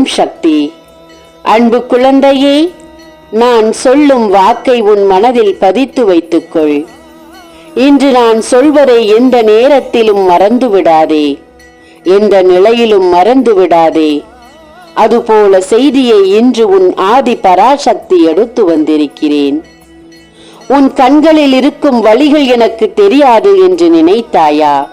ஓம் சக்தி. அன்பு குழந்தையே நான் சொல்லும் வாக்கை உன் மனதில் பதித்து வைத்துக்கொள். இன்று நான் சொல்வதை எந்த நேரத்திலும் மறந்து விடாதே. எந்த நிலையிலும் மறந்து விடாதே. அதுபோல செய்தியை இன்று உன் ஆதி பராசக்தி எடுத்து வந்திருக்கிறேன். உன் கண்களில் இருக்கும் வழிகள் எனக்கு தெரியாது என்று நினைத்தாயா?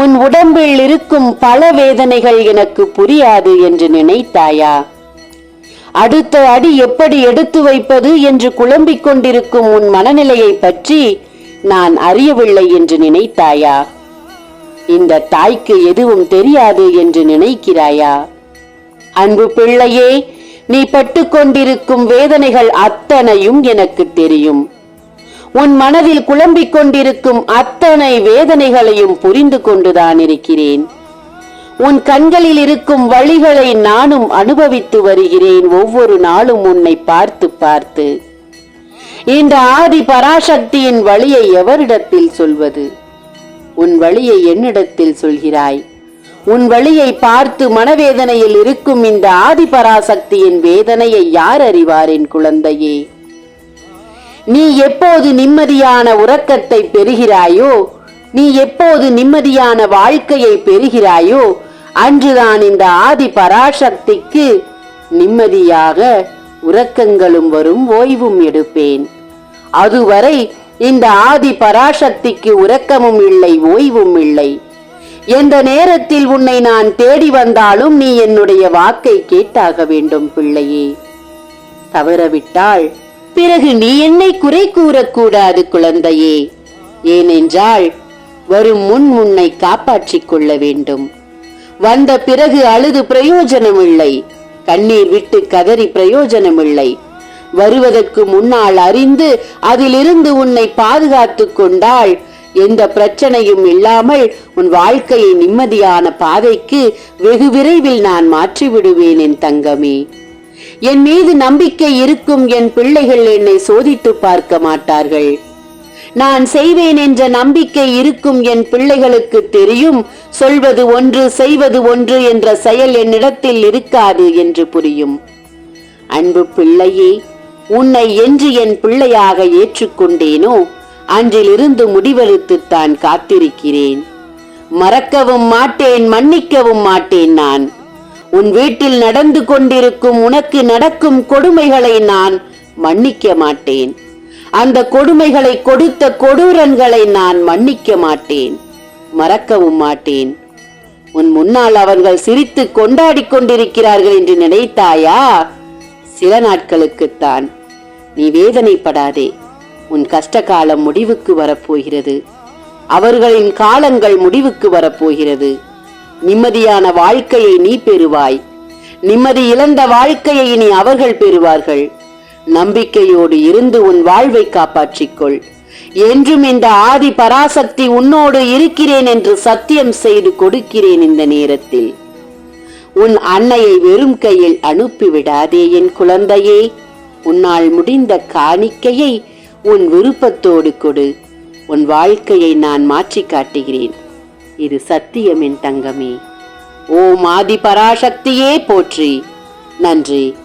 உன் உடம்பில் இருக்கும் பல வேதனைகள் எனக்கு புரியாது என்று நினைத்தாயா? அடுத்த அடி எப்படி எடுத்து வைப்பது என்று குழம்பிக் கொண்டிருக்கும் உன் மனநிலையை பற்றி நான் அறியவில்லை என்று நினைத்தாயா? இந்த தாய்க்கு எதுவும் தெரியாது என்று நினைக்கிறாயா? அன்பு பிள்ளையே நீ பட்டுக்கொண்டிருக்கும் வேதனைகள் அத்தனையும் எனக்கு தெரியும். உன் மனதில் குழம்பிக் கொண்டிருக்கும் அத்தனை வேதனைகளையும் புரிந்து கொண்டுதான் இருக்கிறேன். உன் கண்களில் இருக்கும் வழிகளை நானும் அனுபவித்து வருகிறேன். ஒவ்வொரு நாளும் உன்னை பார்த்து பார்த்து. இந்த ஆதி பராசக்தியின் வழியை எவரிடத்தில் சொல்வது? உன் வழியை என்னிடத்தில் சொல்கிறாய். உன் வழியை பார்த்து மனவேதனையில் இருக்கும் இந்த ஆதி பராசக்தியின் வேதனையை யார் அறிவார் என் குழந்தையே? நீ எப்போது நிம்மதியான உறக்கத்தை பெறுகிறாயோ நீ எப்போது நிம்மதியான வாழ்க்கையை பெறுகிறாயோ அன்றுதான் இந்த ஆதி பராசக்திக்கு நிம்மதியாக உறக்கங்களும் வரும் ஓய்வும் எடுப்பேன். அதுவரை இந்த ஆதி பராசக்திக்கு உறக்கமும் இல்லை ஓய்வும் இல்லை. எந்த நேரத்தில் உன்னை நான் தேடி வந்தாலும் நீ என்னுடைய வாக்கை கேட்டாக வேண்டும் பிள்ளையே. தவறவிட்டால் பிறகு நீ என்னை குறை கூறக்கூடாது குழந்தையே. ஏனென்றால் வரும் முன் உன்னை காப்பாற்றிக் கொள்ள வேண்டும். வந்த பிறகு அழுது பிரயோஜனமில்லை. கண்ணீர் விட்டு கதறி பிரயோஜனமில்லை. வருவதற்கு முன்னால் அறிந்து அதிலிருந்து உன்னை பாதுகாத்துக் கொண்டால் எந்த பிரச்சனையும் இல்லாமல் உன் வாழ்க்கையை நிம்மதியான பாதைக்கு வெகு விரைவில் நான் மாற்றி விடுவேன் என் தங்கமே. என் மீது நம்பிக்கை இருக்கும் என் பிள்ளைகள் என்னை சோதித்து பார்க்க மாட்டார்கள். நான் செய்வேன் என்ற நம்பிக்கை இருக்கும் என் பிள்ளைகளுக்கு தெரியும். சொல்வது ஒன்று செய்வது ஒன்று என்ற செயல் என்னிடத்தில் இருக்காது என்று புரியும். அன்பு பிள்ளையே உன்னை என்று என் பிள்ளையாக ஏற்றுக்கொண்டேனோ அன்றிலிருந்து முடிவெடுத்துத்தான் காத்திருக்கிறேன். மறக்கவும் மாட்டேன் மன்னிக்கவும் மாட்டேன் நான். உன் வீட்டில் நடந்து கொண்டிருக்கும் உனக்கு நடக்கும் கொடுமைகளை நான் மன்னிக்க மாட்டேன். அந்த கொடுமைகளை கொடுத்த கொடூரன்களை நான் மன்னிக்க மாட்டேன். மறக்கவும் மாட்டேன். உன் முன்னால் அவர்கள் சிரித்து கொண்டாடி கொண்டிருக்கிறார்கள் என்று நினைத்தாயா? சில நாட்களுக்குத்தான் நீ வேதனைப்படாதே. உன் கஷ்ட காலம் முடிவுக்கு வரப்போகிறது. அவர்களின் காலங்கள் முடிவுக்கு வரப்போகிறது. நிம்மதியான வாழ்க்கையை நீ பெறுவாய். நிம்மதி இழந்த வாழ்க்கையை இனி அவர்கள் பெறுவார்கள். நம்பிக்கையோடு இருந்து உன் வாழ்வை காப்பாற்றிக்கொள். என்றும் இந்த ஆதி பராசக்தி உன்னோடு இருக்கிறேன் என்று சத்தியம் செய்து கொடுக்கிறேன் இந்த நேரத்தில். உன் அன்னையை வெறும் கையில் அனுப்பிவிடாதே என் குழந்தையே. உன்னால் முடிந்த காணிக்கையை உன் விருப்பத்தோடு கொடு. உன் வாழ்க்கையை நான் மாற்றி காட்டுகிறேன் இது சத்தியமின் தங்கமே. ஓம் ஆதி பராசக்தியே போற்றி. நன்றி.